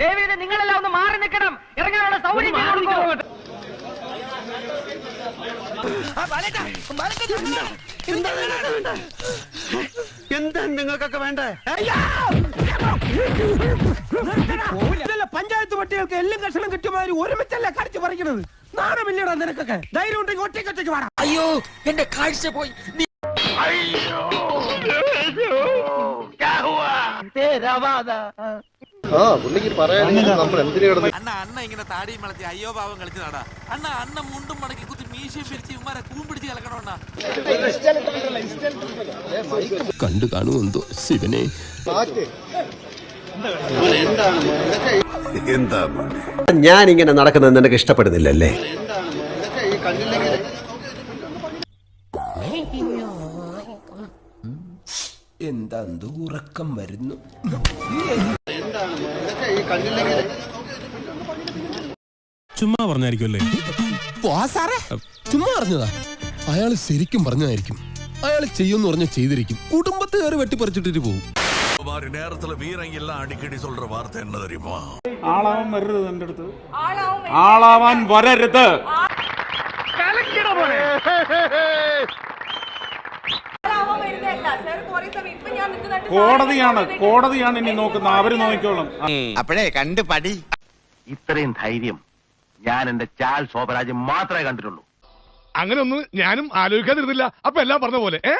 ദേവിയുടെ നിങ്ങളെല്ലാം ഒന്ന് മാറി നിൽക്കണം. ഇറങ്ങാനുള്ള സൗകര്യം. എന്താ? നിങ്ങൾക്കൊക്കെ വേണ്ടേ? പഞ്ചായത്ത് പട്ടികൾക്ക് എല്ലാം കഷണം കിട്ടുമാതിരി ഒരുമിച്ചല്ല കടിച്ചു പറിക്കണത് നാണമില്ലടാ നിനക്കൊക്കെ? ധൈര്യം ഉണ്ടെങ്കിൽ ഒറ്റയ്ക്ക് ഒറ്റയ്ക്ക് വാടാ. അയ്യോ എന്റെ കാഴ്ച പോയി. നീ- ആ പുള്ളിക്ക് പറയാനെങ്കിൽ നമ്മൾ എന്തിനു കിടന്ന് അണ്ണ അണ്ണ ഇങ്ങനെ താടിയും വളർത്തി അയ്യോ പാവം കളിച്ചു നടാ അണ്ണ അണ്ണ മുണ്ടും മടക്കി കുത്തി മീശയും പിരിച്ച് ഇമാരെ കൂമ്പിടിച്ച് കലക്കണോണ്ണ കണ്ടു കാണുമെന്തോ ശിവനെ. എന്താ ഞാൻ ഇങ്ങനെ നടക്കുന്നത് നിനക്ക് ഇഷ്ടപ്പെടുന്നില്ലല്ലേ? എന്താ ഉറക്കം വരുന്നു? ചുമ്മാ പറഞ്ഞായിരിക്കുമല്ലേ ചുമ്മാ പറഞ്ഞതാ അയാൾ ശരിക്കും പറഞ്ഞതായിരിക്കും അയാൾ ചെയ്യുമെന്ന് പറഞ്ഞ ചെയ്തിരിക്കും കുടുംബത്തെ കയറി വെട്ടിപ്പറിച്ചിട്ടിട്ട് പോകും நேரத்துல வீரங்க எல்லாம் அடிக்கடி சொல்ற வார்த்தை என்ன தெரியுமா ആളാവാൻ വരരുത് എന്റെ അടുത്ത് ആളാവാൻ വരരുത് കോടതിയാണ് കോടതിയാണ് ഇനി നോക്കുന്നത് അവർ നോക്കിക്കോളും. അപ്പോഴേ കണ്ട് പടി. ഇത്രയും ധൈര്യം ഞാൻ എന്റെ ചാൽ ശോഭരാജ് മാത്രമേ കണ്ടിട്ടുള്ളൂ. അങ്ങനെ ഒന്നും ഞാനും ആലോചിക്കാതിരുന്നില്ല. അപ്പൊ എല്ലാം പറഞ്ഞ പോലെ ഏ?